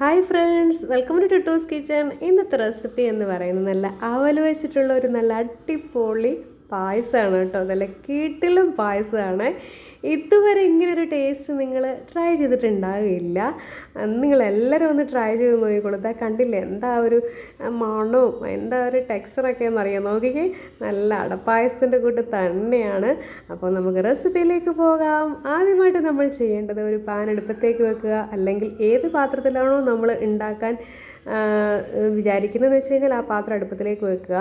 Hi friends welcome to Tuttu's kitchen ഇന്നത്തെ recipe എന്ന് പറയുന്നത് നല്ല അവൽ വെച്ചിട്ടുള്ള ഒരു നല്ല അടിപൊളി പായസമാണ് കേട്ടോ. നല്ല കീട്ടിലും പായസമാണ്. ഇതുവരെ ഇങ്ങനൊരു ടേസ്റ്റ് നിങ്ങൾ ട്രൈ ചെയ്തിട്ടുണ്ടാകില്ല നിങ്ങളെല്ലാവരും ഒന്ന് ട്രൈ ചെയ്ത് നോക്കിക്കോളൂ. ഇതാ കണ്ടില്ലേ എന്താ ഒരു മണവും എന്താ ഒരു ടെക്സ്ചറൊക്കെ എന്നറിയാം. നോക്കിക്കേ നല്ല അടപ്പായസത്തിന്റെ കൂട്ട് തന്നെയാണ്. അപ്പോൾ നമുക്ക് റെസിപ്പിയിലേക്ക് പോകാം. ആദ്യമായിട്ട് നമ്മൾ ചെയ്യേണ്ടത് ഒരു പാൻ അടുപ്പത്തേക്ക് വെക്കുക. അല്ലെങ്കിൽ ഏത് പാത്രത്തിലാണോ നമ്മൾ ഉണ്ടാക്കാൻ വിചാരിക്കുന്നതെന്ന് വെച്ച് കഴിഞ്ഞാൽ ആ പാത്രം അടുപ്പത്തിലേക്ക് വെക്കുക.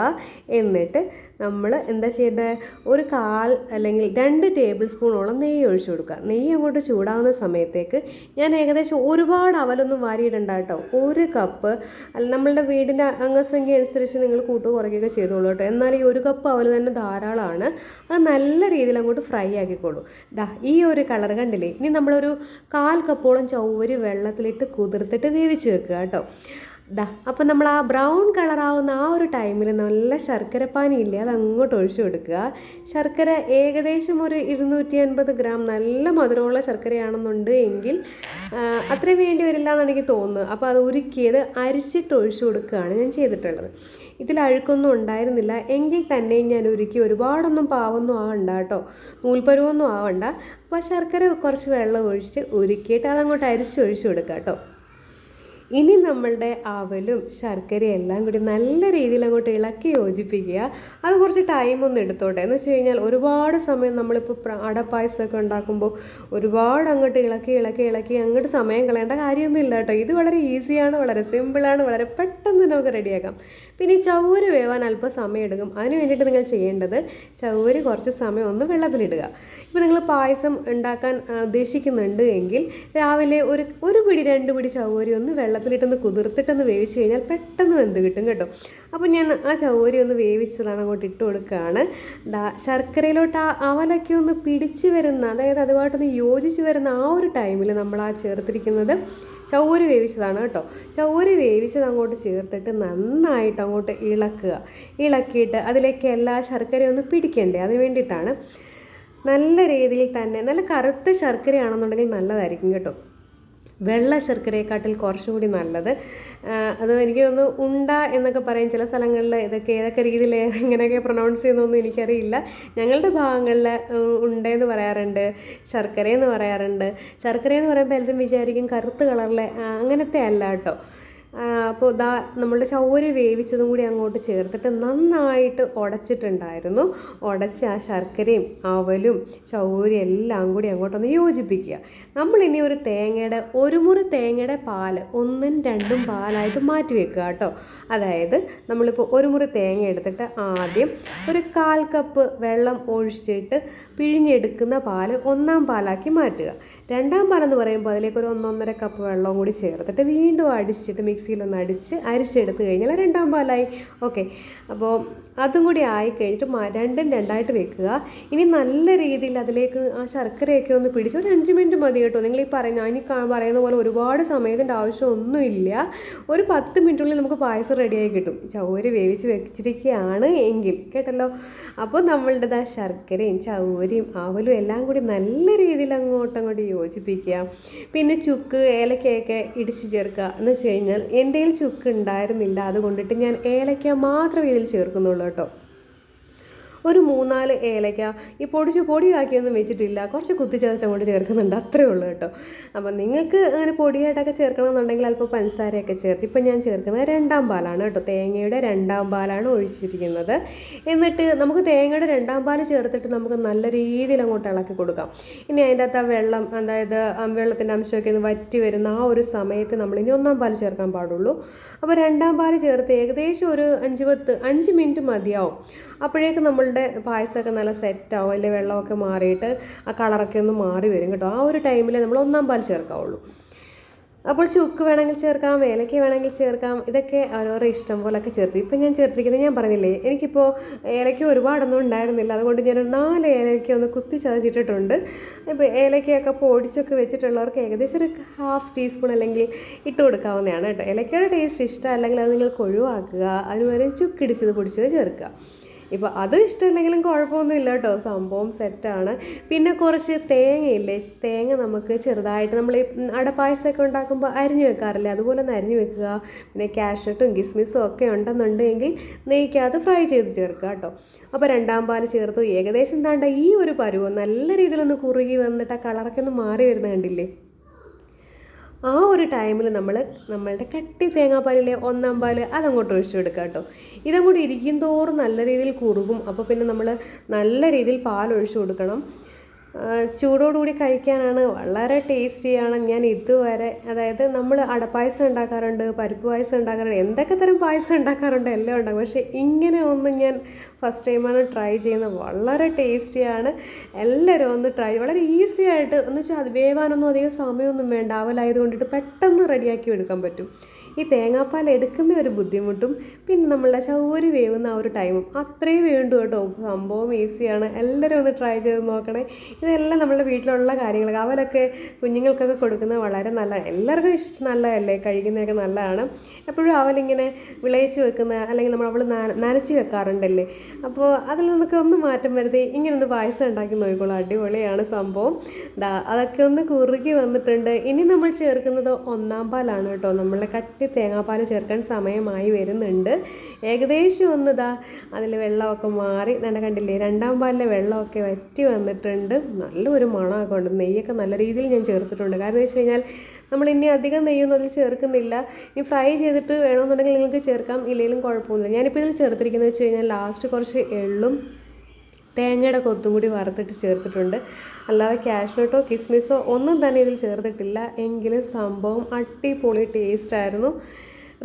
എന്നിട്ട് നമ്മൾ എന്താ ചെയ്യേണ്ടത് ഒരു കാൽ അല്ലെങ്കിൽ രണ്ട് ടേബിൾ സ്പൂണോളം നെയ്യ് ഒഴിച്ചു കൊടുക്കുക. നെയ്യ് അങ്ങോട്ട് ചൂടാവുന്ന സമയത്തേക്ക് ഞാൻ ഏകദേശം ഒരുപാട് അവലൊന്നും വാരിയിടണ്ട കേട്ടോ. ഒരു കപ്പ് അല്ല നമ്മളുടെ വീടിന്റെ അംഗസംഖ്യ അനുസരിച്ച് നിങ്ങൾ കൂട്ടു കുറയ്ക്കുകയൊക്കെ ചെയ്തോളൂ കേട്ടോ. എന്നാൽ ഈ ഒരു കപ്പ് അവൽ തന്നെ ധാരാളമാണ്. അത് നല്ല രീതിയിൽ അങ്ങോട്ട് ഫ്രൈ ആക്കിക്കോളൂ. ദാ ഈ ഒരു കളർ കണ്ടില്ലേ? ഇനി നമ്മളൊരു കാൽ കപ്പോളം ചൗവരി വെള്ളത്തിലിട്ട് കുതിർത്തിട്ട് വേവിച്ച് വെക്കുക കേട്ടോ. ദാ അപ്പം നമ്മൾ ആ ബ്രൗൺ കളറാവുന്ന ആ ഒരു ടൈമിൽ നല്ല ശർക്കര പാനി ഇല്ലേ അത് അങ്ങോട്ട് ഒഴിച്ചു കൊടുക്കുക. ശർക്കര ഏകദേശം ഒരു ഇരുന്നൂറ്റി അൻപത് ഗ്രാം നല്ല മധുരമുള്ള ശർക്കരയാണെന്നുണ്ട് എങ്കിൽ അത്രയും വേണ്ടി വരില്ല എന്ന് എനിക്ക് തോന്നുന്നു. അപ്പോൾ അത് ഉരുക്കിയത് അരിച്ചിട്ട് ഒഴിച്ചു കൊടുക്കുകയാണ് ഞാൻ ചെയ്തിട്ടുള്ളത്. ഇതിൽ അഴുക്കൊന്നും ഉണ്ടായിരുന്നില്ല. എങ്കിൽ തന്നെ ഞാൻ ഉരുക്കി ഒരുപാടൊന്നും പാവൊന്നും ആവണ്ട കേട്ടോ. നൂൽപ്പരുവൊന്നും ആവണ്ട. അപ്പോൾ ശർക്കര കുറച്ച് വെള്ളം ഒഴിച്ച് ഉരുക്കിയിട്ട് അതങ്ങോട്ട് അരിച്ചൊഴിച്ചു കൊടുക്കുക കേട്ടോ. ഇനി നമ്മളുടെ അവലും ശർക്കരയും എല്ലാം കൂടി നല്ല രീതിയിൽ അങ്ങോട്ട് ഇളക്കി യോജിപ്പിക്കുക. അത് കുറച്ച് ടൈം ഒന്ന് എടുത്തോട്ടെ. എന്ന് വെച്ച് കഴിഞ്ഞാൽ ഒരുപാട് സമയം നമ്മളിപ്പോൾ അടപ്പായസമൊക്കെ ഉണ്ടാക്കുമ്പോൾ ഒരുപാട് അങ്ങോട്ട് ഇളക്കി ഇളക്കി ഇളക്കി അങ്ങോട്ട് സമയം കളയേണ്ട കാര്യമൊന്നും ഇല്ല കേട്ടോ. ഇത് വളരെ ഈസിയാണ് വളരെ സിമ്പിളാണ് വളരെ പെട്ടെന്ന് നമുക്ക് റെഡിയാക്കാം പിന്നെ ഈ ചവര് വേവാൻ അല്പം സമയം എടുക്കും. അതിന് വേണ്ടിയിട്ട് നിങ്ങൾ ചെയ്യേണ്ടത് ചവര് കുറച്ച് സമയം ഒന്ന് വെള്ളത്തിലിടുക. ഇപ്പോൾ നിങ്ങൾ പായസം ഉണ്ടാക്കാൻ ഉദ്ദേശിക്കുന്നുണ്ട് എങ്കിൽ രാവിലെ ഒരു ഒരു പിടി രണ്ട് പിടി ചവ്വരി ഒന്ന് വെള്ളത്തിലിട്ടൊന്ന് കുതിർത്തിട്ടൊന്ന് വേവിച്ച് കഴിഞ്ഞാൽ പെട്ടെന്ന് വെന്ത് കിട്ടും കേട്ടോ. അപ്പോൾ ഞാൻ ആ ചവരി ഒന്ന് വേവിച്ചതാണ് അങ്ങോട്ട് ഇട്ട് കൊടുക്കുകയാണ്. ശർക്കരയിലോട്ട് ആ അവലൊക്കെ ഒന്ന് പിടിച്ച് വരുന്ന അതായത് അതുമായിട്ടൊന്ന് യോജിച്ച് വരുന്ന ആ ഒരു ടൈമിൽ നമ്മൾ ആ ചേർത്തിരിക്കുന്നത് ചൗര് വേവിച്ചതാണ് കേട്ടോ. ചൗര് വേവിച്ചത് അങ്ങോട്ട് ചേർത്തിട്ട് നന്നായിട്ട് അങ്ങോട്ട് ഇളക്കുക. ഇളക്കിയിട്ട് അതിലേക്ക് എല്ലാ ശർക്കരയും ഒന്ന് പിടിക്കണ്ടേ അതിന് വേണ്ടിയിട്ടാണ്. നല്ല രീതിയിൽ തന്നെ നല്ല കറുത്ത ശർക്കരയാണെന്നുണ്ടെങ്കിൽ നല്ലതായിരിക്കും കേട്ടോ. വെള്ള ശർക്കരയെക്കാട്ടിൽ കുറച്ചുകൂടി നല്ലത്. അത് എനിക്ക് ഒന്ന് ഉണ്ട എന്നൊക്കെ പറയും ചില സ്ഥലങ്ങളിൽ ഇതൊക്കെ ഏതൊക്കെ രീതിയിൽ എങ്ങനെയൊക്കെ പ്രൊണൗൺസ് ചെയ്യുന്നൊന്നും എനിക്കറിയില്ല. ഞങ്ങളുടെ ഭാഗങ്ങളിൽ ഉണ്ടെന്ന് പറയാറുണ്ട് ശർക്കര എന്ന് പറയാറുണ്ട്. ശർക്കര എന്ന് പറയുമ്പോൾ എല്ലാവരും വിചാരിക്കും കറുത്ത കളറിലെ അങ്ങനത്തെ അല്ല കേട്ടോ. അപ്പോൾ ഇതാ നമ്മളുടെ ചൗരി വേവിച്ചതും കൂടി അങ്ങോട്ട് ചേർത്തിട്ട് നന്നായിട്ട് ഉടച്ചിട്ടുണ്ടായിരുന്നു. ഉടച്ച് ആ ശർക്കരയും അവലും ചൗരി എല്ലാം കൂടി അങ്ങോട്ടൊന്ന് യോജിപ്പിക്കുക. നമ്മളിനി ഒരു തേങ്ങയുടെ ഒരു മുറി തേങ്ങയുടെ പാൽ ഒന്നും രണ്ടും പാലായിട്ട് മാറ്റി വെക്കുക കേട്ടോ. അതായത് നമ്മളിപ്പോൾ ഒരു മുറി തേങ്ങ എടുത്തിട്ട് ആദ്യം ഒരു കാൽ കപ്പ് വെള്ളം ഒഴിച്ചിട്ട് പിഴിഞ്ഞെടുക്കുന്ന പാൽ ഒന്നാം പാലാക്കി മാറ്റുക. രണ്ടാം പാലെന്ന് പറയുമ്പോൾ അതിലേക്ക് ഒരു ഒന്നൊന്നര കപ്പ് വെള്ളവും കൂടി ചേർത്തിട്ട് വീണ്ടും അടിച്ചിട്ട് മിക്സിയിലൊന്ന് അടിച്ച് അരിച്ചെടുത്ത് കഴിഞ്ഞാൽ രണ്ടാം പാലായി. ഓക്കെ അപ്പോൾ അതും കൂടി ആയി കഴിഞ്ഞിട്ട് രണ്ടും രണ്ടായിട്ട് വെക്കുക. ഇനി നല്ല രീതിയിൽ അതിലേക്ക് ആ ശർക്കരയൊക്കെ ഒന്ന് പിടിച്ച് ഒരു അഞ്ച് മിനിറ്റ് മതി കേട്ടോ. നിങ്ങൾ ഈ പറയുന്ന ഇനി പറയുന്ന പോലെ ഒരുപാട് സമയത്തിന്റെ ആവശ്യമൊന്നുമില്ല. ഒരു പത്ത് മിനിറ്റുള്ളിൽ നമുക്ക് പായസം റെഡിയായി കിട്ടും. ചവര് വേവിച്ച് വെച്ചിരിക്കുകയാണ് എങ്കിൽ. കേട്ടല്ലോ? അപ്പോൾ നമ്മളുടെ ആ ശർക്കരയും ചൗരിയും അവലും എല്ലാം കൂടി നല്ല രീതിയിൽ അങ്ങോട്ടങ്ങോട്ട് യോജിപ്പിക്കുക. പിന്നെ ചുക്ക് ഏലക്കയൊക്കെ ഇടിച്ച് ചേർക്കുക. എന്ന് വെച്ച് കഴിഞ്ഞാൽ എന്റെ ചുക്ക് ഉണ്ടായിരുന്നില്ല. അതുകൊണ്ടിട്ട് ഞാൻ ഏലക്ക മാത്രമേ ഇതിൽ ചേർക്കുന്നുള്ളൂ കേട്ടോ. ഒരു മൂന്നാൽ ഏലയ്ക്ക ഈ പൊടിച്ച് പൊടിയാക്കിയൊന്നും വെച്ചിട്ടില്ല. കുറച്ച് കുത്തിച്ചതച്ച കൊണ്ട് ചേർക്കുന്നുണ്ട്. അത്രേ ഉള്ളൂ കേട്ടോ. അപ്പം നിങ്ങൾക്ക് അങ്ങനെ പൊടിയായിട്ടൊക്കെ ചേർക്കണമെന്നുണ്ടെങ്കിൽ അല്പം പഞ്ചസാരയൊക്കെ ചേർത്ത് ഇപ്പം ഞാൻ ചേർക്കുന്നത് രണ്ടാം പാലാണ് കേട്ടോ. തേങ്ങയുടെ രണ്ടാം പാലാണ് ഒഴിച്ചിരിക്കുന്നത്. എന്നിട്ട് നമുക്ക് തേങ്ങയുടെ രണ്ടാം പാൽ ചേർത്തിട്ട് നമുക്ക് നല്ല രീതിയിൽ അങ്ങോട്ട് ഇളക്കി കൊടുക്കാം. ഇനി അതിന്റെ അകത്ത് ആ വെള്ളം അതായത് വെള്ളത്തിന്റെ അംശമൊക്കെ ഒന്ന് വറ്റി വരുന്ന ആ ഒരു സമയത്ത് നമ്മൾ ഇനി ഒന്നാം പാൽ ചേർക്കാൻ പാടുള്ളൂ. അപ്പോൾ രണ്ടാം പാൽ ചേർത്ത് ഏകദേശം ഒരു അഞ്ച് പത്ത് അഞ്ച് മിനിറ്റ് മതിയാവും. അപ്പോഴേക്ക് നമ്മളുടെ പായസമൊക്കെ നല്ല സെറ്റാവും അതിന്റെ വെള്ളമൊക്കെ മാറിയിട്ട് ആ കളറൊക്കെ ഒന്ന് മാറി വരും കേട്ടോ. ആ ഒരു ടൈമിൽ നമ്മൾ ഒന്നാം പാൽ ചേർക്കാവുള്ളൂ. അപ്പോൾ ചുക്ക് വേണമെങ്കിൽ ചേർക്കാം ഏലക്ക വേണമെങ്കിൽ ചേർക്കാം ഇതൊക്കെ ഓരോരോ ഇഷ്ടം പോലൊക്കെ ചേർത്ത്. ഇപ്പം ഞാൻ ചേർത്തിരിക്കുന്നത് ഞാൻ പറഞ്ഞില്ലേ എനിക്കിപ്പോൾ ഏലക്ക ഒരുപാടൊന്നും ഉണ്ടായിരുന്നില്ല. അതുകൊണ്ട് ഞാൻ നാല് ഏലക്ക ഒന്ന് കുത്തി ചതച്ചിട്ടിട്ടുണ്ട്. ഇപ്പോൾ ഏലക്കയൊക്കെ പൊടിച്ചൊക്കെ വെച്ചിട്ടുള്ളവർക്ക് ഏകദേശം ഒരു ഹാഫ് ടീസ്പൂൺ അല്ലെങ്കിൽ ഇട്ട് കൊടുക്കാവുന്നതാണ് കേട്ടോ. ഏലക്കയുടെ ടേസ്റ്റ് ഇഷ്ടം അല്ലെങ്കിൽ അത് നിങ്ങൾക്ക് ഒഴിവാക്കുക അതുവരെ ചുക്കിടിച്ചത് പൊടിച്ചത് ചേർക്കുക. ഇപ്പോൾ അത് ഇഷ്ടമില്ലെങ്കിലും കുഴപ്പമൊന്നുമില്ല കേട്ടോ സംഭവം സെറ്റാണ് പിന്നെ കുറച്ച് തേങ്ങയില്ലേ? തേങ്ങ നമുക്ക് ചെറുതായിട്ട് നമ്മൾ ഈ അടപ്പായസമൊക്കെ ഉണ്ടാക്കുമ്പോൾ അരിഞ്ഞു വെക്കാറില്ലേ? അതുപോലെ ഒന്ന് അരിഞ്ഞു വെക്കുക. പിന്നെ കാഷ്നട്ടും കിസ്മിസും ഒക്കെ ഉണ്ടെന്നുണ്ടെങ്കിൽ നെയ്ക്കകത്ത് ഫ്രൈ ചെയ്ത് ചേർക്കുക കേട്ടോ. അപ്പോൾ രണ്ടാം പാൽ ചേർത്തു. ഏകദേശം താണ്ട ഈ ഒരു പരുവം നല്ല രീതിയിലൊന്ന് കുറുകി വന്നിട്ട് ആ കളറൊക്കെ ഒന്ന് മാറി വരുന്ന കണ്ടില്ലേ? ആ ഒരു ടൈമിൽ നമ്മൾ നമ്മളുടെ കട്ടി തേങ്ങാപ്പാലിലെ ഒന്നാം പാൽ അതങ്ങോട്ട് ഒഴിച്ചു കൊടുക്കുക കേട്ടോ ഇതങ്ങോട്ട് ഇരിക്കും തോറും നല്ല രീതിയിൽ കുറുകും. അപ്പോൾ പിന്നെ നമ്മൾ നല്ല രീതിയിൽ പാൽ ഒഴിച്ചു കൊടുക്കണം. ചൂടോടുകൂടി കഴിക്കാനാണ് വളരെ ടേസ്റ്റിയാണ് ഞാൻ ഇതുവരെ അതായത് നമ്മൾ അടപ്പായസം ഉണ്ടാക്കാറുണ്ട് പരിപ്പ് പായസം ഉണ്ടാക്കാറുണ്ട് എന്തൊക്കെ തരം പായസം ഉണ്ടാക്കാറുണ്ട് എല്ലാം ഉണ്ടാക്കും. പക്ഷേ ഇങ്ങനെ ഒന്നും ഞാൻ ഫസ്റ്റ് ടൈമാണ് ട്രൈ ചെയ്യുന്നത്. വളരെ ടേസ്റ്റിയാണ് എല്ലാവരും ഒന്ന് ട്രൈ വളരെ ഈസി ആയിട്ട് എന്ന് വെച്ചാൽ അത് വേവാനൊന്നും അധികം സമയമൊന്നും വേണ്ട. അവലായത് കൊണ്ടിട്ട് പെട്ടെന്ന് റെഡിയാക്കി എടുക്കാൻ പറ്റും. ഈ തേങ്ങാപ്പാൽ എടുക്കുന്ന ഒരു ബുദ്ധിമുട്ടും പിന്നെ നമ്മളുടെ ചൗരി വേവുന്ന ആ ഒരു ടൈമും അത്രയും വേണ്ടു കേട്ടോ. സംഭവം ഈസിയാണ് എല്ലാവരും ഒന്ന് ട്രൈ ചെയ്ത് നോക്കണേ. ഇതെല്ലാം നമ്മുടെ വീട്ടിലുള്ള കാര്യങ്ങൾ അവലൊക്കെ കുഞ്ഞുങ്ങൾക്കൊക്കെ കൊടുക്കുന്നത് വളരെ നല്ല എല്ലാവർക്കും ഇഷ്ടം നല്ലതല്ലേ? കഴിക്കുന്നതൊക്കെ നല്ലതാണ്. എപ്പോഴും അവലിങ്ങനെ വിളയിച്ച് വെക്കുന്ന അല്ലെങ്കിൽ നമ്മൾ അവൾ നനച്ച് വെക്കാറുണ്ടല്ലേ? അപ്പോൾ അതിൽ നമുക്ക് ഒന്ന് മാറ്റം വരുത്തി. ഇങ്ങനെ ഒന്ന് പായസം ഉണ്ടാക്കി നോക്കിക്കോളൂ. അടിപൊളിയാണ് സംഭവം. ദാ അതൊക്കെ ഒന്ന് കുറുകി വന്നിട്ടുണ്ട്. ഇനി നമ്മൾ ചേർക്കുന്നത് ഒന്നാം പാലാണ് കേട്ടോ. നമ്മൾ കട്ടി തേങ്ങാപ്പാൽ ചേർക്കാൻ സമയമായി വരുന്നുണ്ട്. ഏകദേശം ഒന്ന് ഇതാ അതിൽ വെള്ളമൊക്കെ മാറി. നല്ല കണ്ടില്ലേ രണ്ടാം പാലിലെ വെള്ളമൊക്കെ വറ്റി വന്നിട്ടുണ്ട്. നല്ലൊരു മണമൊക്കെ ഉണ്ട്. നെയ്യൊക്കെ നല്ല രീതിയിൽ ഞാൻ ചേർത്തിട്ടുണ്ട്. കാരണം എന്ന് വെച്ച് കഴിഞ്ഞാൽ നമ്മൾ ഇനി അധികം നെയ്യൊന്നും അതിൽ ചേർക്കുന്നില്ല. ഇനി ഫ്രൈ ചെയ്തിട്ട് വേണമെന്നുണ്ടെങ്കിൽ നിങ്ങൾക്ക് ചേർക്കാം. ഇല്ലെങ്കിലും കുഴപ്പമൊന്നുമില്ല. ഞാനിപ്പോൾ ഇതിൽ ചേർത്തിരിക്കുന്നത് വെച്ച് കഴിഞ്ഞാൽ ലാസ്റ്റ് കുറച്ച് എള്ളും തേങ്ങയുടെ കൊത്തും കൂടി വറുത്തിട്ട് ചേർത്തിട്ടുണ്ട്. അല്ലാതെ കാഷ്നട്ടോ കിസ്മിസോ ഒന്നും തന്നെ ഇതിൽ ചേർത്തിട്ടില്ല. എങ്കിലും സംഭവം അടിപൊളി ടേസ്റ്റായിരുന്നു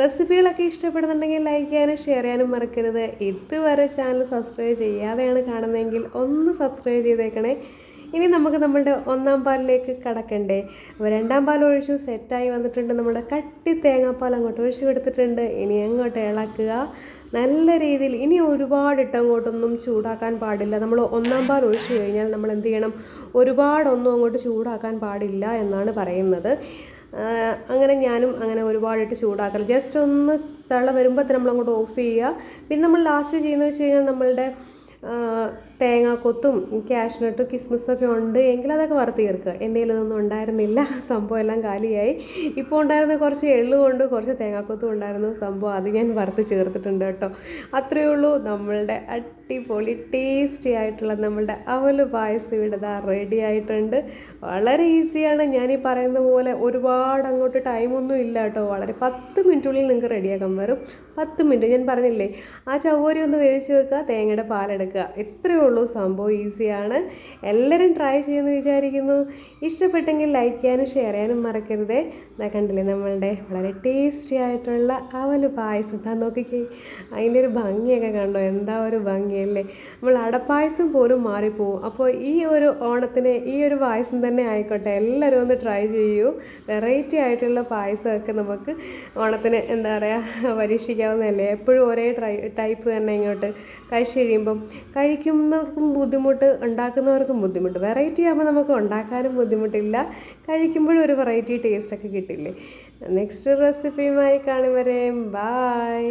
റെസിപ്പികളൊക്കെ ഇഷ്ടപ്പെടുന്നുണ്ടെങ്കിൽ ലൈക്ക് ചെയ്യാനും ഷെയർ ചെയ്യാനും മറക്കരുത്. ഇതുവരെ ചാനൽ സബ്സ്ക്രൈബ് ചെയ്യാതെയാണ് കാണുന്നതെങ്കിൽ ഒന്ന് സബ്സ്ക്രൈബ് ചെയ്തേക്കണേ. ഇനി നമുക്ക് നമ്മളുടെ ഒന്നാം പാലിലേക്ക് കടക്കണ്ടേ. അപ്പോൾ രണ്ടാം പാൽ ഒഴിച്ചു സെറ്റായി വന്നിട്ടുണ്ട്. നമ്മുടെ കട്ടി തേങ്ങാപ്പാൽ അങ്ങോട്ട് ഒഴിച്ചു കൊടുത്തിട്ടുണ്ട്. ഇനി അങ്ങോട്ട് ഇളക്കുക. നല്ല രീതിയിൽ ഇനി ഒരുപാട് ഇട്ട് അങ്ങോട്ടൊന്നും ചൂടാക്കാൻ പാടില്ല. നമ്മൾ ഒന്നാം പാൽ ഒഴിച്ചു കഴിഞ്ഞാൽ നമ്മൾ എന്ത് ചെയ്യണം? ഒരുപാടൊന്നും അങ്ങോട്ട് ചൂടാക്കാൻ പാടില്ല എന്നാണ് പറയുന്നത്. അങ്ങനെ ഞാനും അങ്ങനെ ഒരുപാടിട്ട് ചൂടാക്കൽ ജസ്റ്റ് ഒന്ന് തള വരുമ്പോൾ നമ്മൾ അങ്ങോട്ട് ഓഫ് ചെയ്യുക. പിന്നെ നമ്മൾ ലാസ്റ്റ് ചെയ്യുന്നത് വെച്ച് കഴിഞ്ഞാൽ നമ്മളുടെ തേങ്ങാക്കൊത്തും കാഷ്നട്ടും കിസ്മിസൊക്കെ ഉണ്ട് എങ്കിൽ അതൊക്കെ വറുത്ത് ചേർക്കുക. എന്റെ ഇതൊന്നും ഉണ്ടായിരുന്നില്ല. സംഭവം എല്ലാം കാലിയായി. ഇപ്പോൾ ഉണ്ടായിരുന്ന കുറച്ച് എള്ളു കൊണ്ട് കുറച്ച് തേങ്ങാക്കൊത്തും ഉണ്ടായിരുന്നു സംഭവം അത് ഞാൻ വറുത്ത് ചേർത്തിട്ടുണ്ട് കേട്ടോ. അത്രയേ ഉള്ളൂ. നമ്മളുടെ അടിപൊളി ടേസ്റ്റി ആയിട്ടുള്ള നമ്മളുടെ അവൽ പായസം ഇവിടെ ഇതാ റെഡി ആയിട്ടുണ്ട്. വളരെ ഈസിയാണ്. ഈ പറയുന്ന പോലെ ഒരുപാട് അങ്ങോട്ട് ടൈമൊന്നും ഇല്ല കേട്ടോ. വളരെ പത്ത് മിനിറ്റുള്ളിൽ നിങ്ങൾക്ക് റെഡിയാക്കാൻ വരും. പത്ത് മിനിറ്റ്. ഞാൻ പറഞ്ഞില്ലേ ആ ചവ്വരി ഒന്ന് വേവിച്ച് വെക്കുക തേങ്ങയുടെ പാലെടുക്കുക. ഇത്രയേ ഉള്ളൂ. സംഭവം ഈസിയാണ്. എല്ലാവരും ട്രൈ ചെയ്യുമെന്ന് വിചാരിക്കുന്നു. ഇഷ്ടപ്പെട്ടെങ്കിൽ ലൈക്ക് ചെയ്യാനും ഷെയർ ചെയ്യാനും മറക്കരുതേ. ഇതാ കണ്ടില്ലേ നമ്മളുടെ വളരെ ടേസ്റ്റി ആയിട്ടുള്ള അവൽ പായസം. താ നോക്കിക്കേ അതിന്റെ ഒരു ഭംഗിയൊക്കെ കണ്ടോ? എന്താ ഒരു ഭംഗിയല്ലേ നമ്മൾ അടപ്പായസം പോലും മാറിപ്പോവും. അപ്പോൾ ഈ ഒരു ഓണത്തിന് ഈ ഒരു പായസം തന്നെ ആയിക്കോട്ടെ. എല്ലാവരും ഒന്ന് ട്രൈ ചെയ്യൂ. വെറൈറ്റി ആയിട്ടുള്ള പായസമൊക്കെ നമുക്ക് ഓണത്തിന് എന്താ പറയുക പരീക്ഷിക്കാവുന്നതല്ലേ? എപ്പോഴും ഒരേ ട്രൈ ടൈപ്പ് തന്നെ ഇങ്ങോട്ട്. കഴിച്ചു കഴിയുമ്പം കഴിക്കുന്നവർക്കും ബുദ്ധിമുട്ട് ഉണ്ടാക്കുന്നവർക്കും ബുദ്ധിമുട്ട്. വെറൈറ്റി ആകുമ്പോൾ നമുക്ക് ഉണ്ടാക്കാനും ബുദ്ധിമുട്ടില്ല. കഴിക്കുമ്പോഴും ഒരു വെറൈറ്റി ടേസ്റ്റൊക്കെ കിട്ടില്ലേ നെക്സ്റ്റ് റെസിപ്പിയുമായി കാണും വരെ. ബായ്